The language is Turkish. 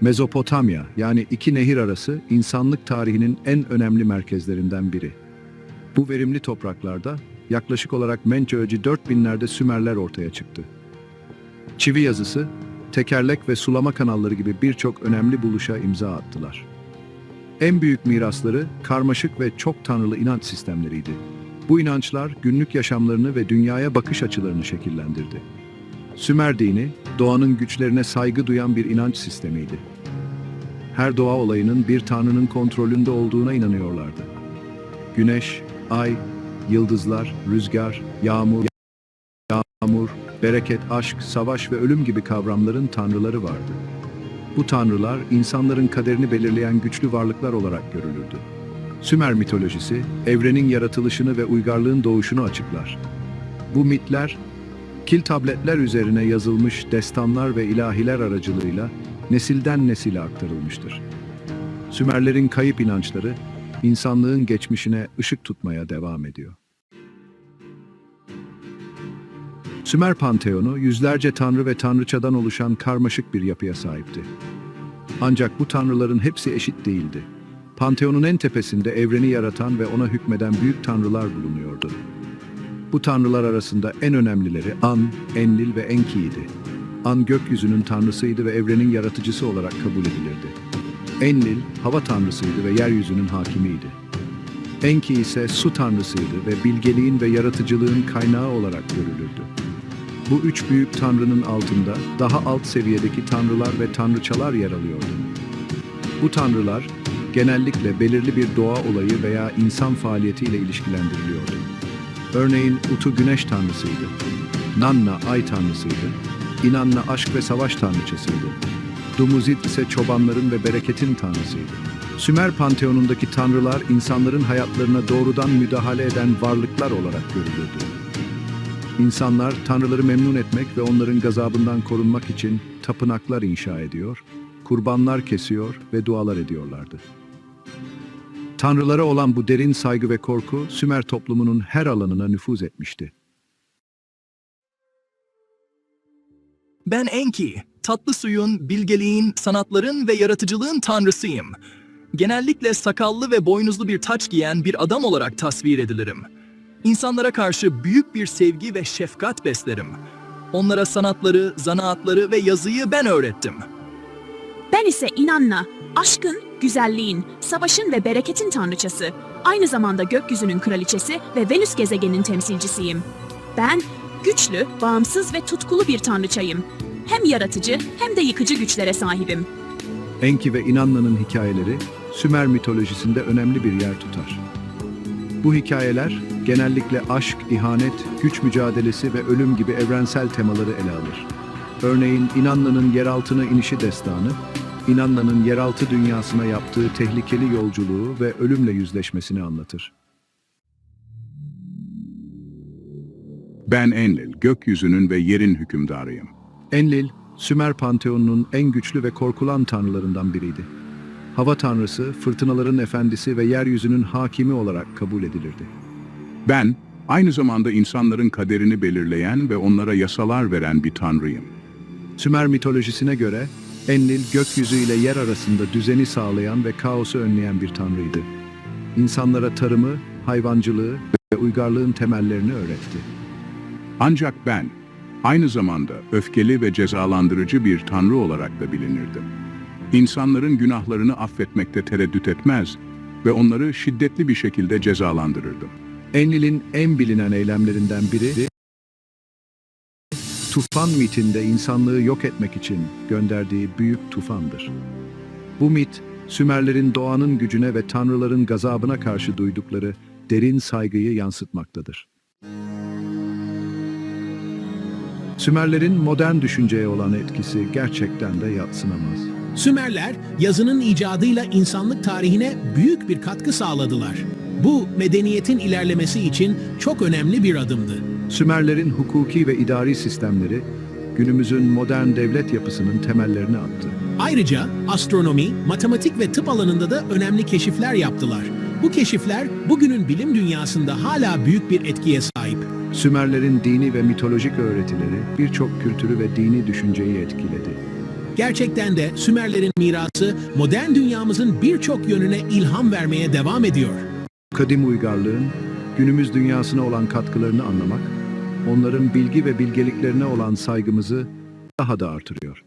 Mezopotamya yani iki nehir arası insanlık tarihinin en önemli merkezlerinden biri. Bu verimli topraklarda yaklaşık olarak Mençe öncü 4000'lerde Sümerler ortaya çıktı. Çivi yazısı, tekerlek ve sulama kanalları gibi birçok önemli buluşa imza attılar. En büyük mirasları karmaşık ve çok tanrılı inanç sistemleriydi. Bu inançlar günlük yaşamlarını ve dünyaya bakış açılarını şekillendirdi. Sümer dini, doğanın güçlerine saygı duyan bir inanç sistemiydi. Her doğa olayının bir tanrının kontrolünde olduğuna inanıyorlardı. Güneş, ay, yıldızlar, rüzgar, yağmur, yağmur, bereket, aşk, savaş ve ölüm gibi kavramların tanrıları vardı. Bu tanrılar insanların kaderini belirleyen güçlü varlıklar olarak görülürdü. Sümer mitolojisi, evrenin yaratılışını ve uygarlığın doğuşunu açıklar. Bu mitler, kil tabletler üzerine yazılmış destanlar ve ilahiler aracılığıyla nesilden nesile aktarılmıştır. Sümerlerin kayıp inançları, insanlığın geçmişine ışık tutmaya devam ediyor. Sümer Panteonu yüzlerce tanrı ve tanrıçadan oluşan karmaşık bir yapıya sahipti. Ancak bu tanrıların hepsi eşit değildi. Panteonun en tepesinde evreni yaratan ve ona hükmeden büyük tanrılar bulunuyordu. Bu tanrılar arasında en önemlileri An, Enlil ve Enki'ydi. An gökyüzünün tanrısıydı ve evrenin yaratıcısı olarak kabul edilirdi. Enlil hava tanrısıydı ve yeryüzünün hakimiydi. Enki ise su tanrısıydı ve bilgeliğin ve yaratıcılığın kaynağı olarak görülürdü. Bu üç büyük tanrının altında daha alt seviyedeki tanrılar ve tanrıçalar yer alıyordu. Bu tanrılar genellikle belirli bir doğa olayı veya insan faaliyetiyle ilişkilendiriliyordu. Örneğin Utu güneş tanrısıydı. Nanna ay tanrısıydı. Inanna aşk ve savaş tanrıçasıydı. Dumuzid ise çobanların ve bereketin tanrısıydı. Sümer panteonundaki tanrılar insanların hayatlarına doğrudan müdahale eden varlıklar olarak görülürdü. İnsanlar tanrıları memnun etmek ve onların gazabından korunmak için tapınaklar inşa ediyor, kurbanlar kesiyor ve dualar ediyorlardı. Tanrılara olan bu derin saygı ve korku Sümer toplumunun her alanına nüfuz etmişti. Ben Enki, tatlı suyun, bilgeliğin, sanatların ve yaratıcılığın tanrısıyım. Genellikle sakallı ve boynuzlu bir taç giyen bir adam olarak tasvir edilirim. İnsanlara karşı büyük bir sevgi ve şefkat beslerim. Onlara sanatları, zanaatları ve yazıyı ben öğrettim. Ben ise inanla, aşkın, güzelliğin, savaşın ve bereketin tanrıçası, aynı zamanda gökyüzünün kraliçesi ve Venüs gezegeninin temsilcisiyim. Ben, güçlü, bağımsız ve tutkulu bir tanrıçayım. Hem yaratıcı hem de yıkıcı güçlere sahibim. Enki ve Inanna'nın hikayeleri Sümer mitolojisinde önemli bir yer tutar. Bu hikayeler genellikle aşk, ihanet, güç mücadelesi ve ölüm gibi evrensel temaları ele alır. Örneğin Inanna'nın yeraltına inişi destanı, Inanna'nın yeraltı dünyasına yaptığı tehlikeli yolculuğu ve ölümle yüzleşmesini anlatır. Ben Enlil, gökyüzünün ve yerin hükümdarıyım. Enlil, Sümer panteonunun en güçlü ve korkulan tanrılarından biriydi. Hava tanrısı, fırtınaların efendisi ve yeryüzünün hakimi olarak kabul edilirdi. Ben, aynı zamanda insanların kaderini belirleyen ve onlara yasalar veren bir tanrıyım. Sümer mitolojisine göre Enlil gökyüzü ile yer arasında düzeni sağlayan ve kaosu önleyen bir tanrıydı. İnsanlara tarımı, hayvancılığı ve uygarlığın temellerini öğretti. Ancak ben, aynı zamanda öfkeli ve cezalandırıcı bir tanrı olarak da bilinirdim. İnsanların günahlarını affetmekte tereddüt etmez ve onları şiddetli bir şekilde cezalandırırdım. Enlil'in en bilinen eylemlerinden biri tufan mitinde insanlığı yok etmek için gönderdiği büyük tufandır. Bu mit, Sümerlerin doğanın gücüne ve tanrıların gazabına karşı duydukları derin saygıyı yansıtmaktadır. Sümerlerin modern düşünceye olan etkisi gerçekten de yatsınamaz. Sümerler yazının icadıyla insanlık tarihine büyük bir katkı sağladılar. Bu medeniyetin ilerlemesi için çok önemli bir adımdı. Sümerlerin hukuki ve idari sistemleri günümüzün modern devlet yapısının temellerini attı. Ayrıca astronomi, matematik ve tıp alanında da önemli keşifler yaptılar. Bu keşifler bugünün bilim dünyasında hala büyük bir etkiye sahip. Sümerlerin dini ve mitolojik öğretileri birçok kültürü ve dini düşünceyi etkiledi. Gerçekten de Sümerlerin mirası modern dünyamızın birçok yönüne ilham vermeye devam ediyor. Kadim uygarlığın günümüz dünyasına olan katkılarını anlamak, onların bilgi ve bilgeliklerine olan saygımızı daha da artırıyor.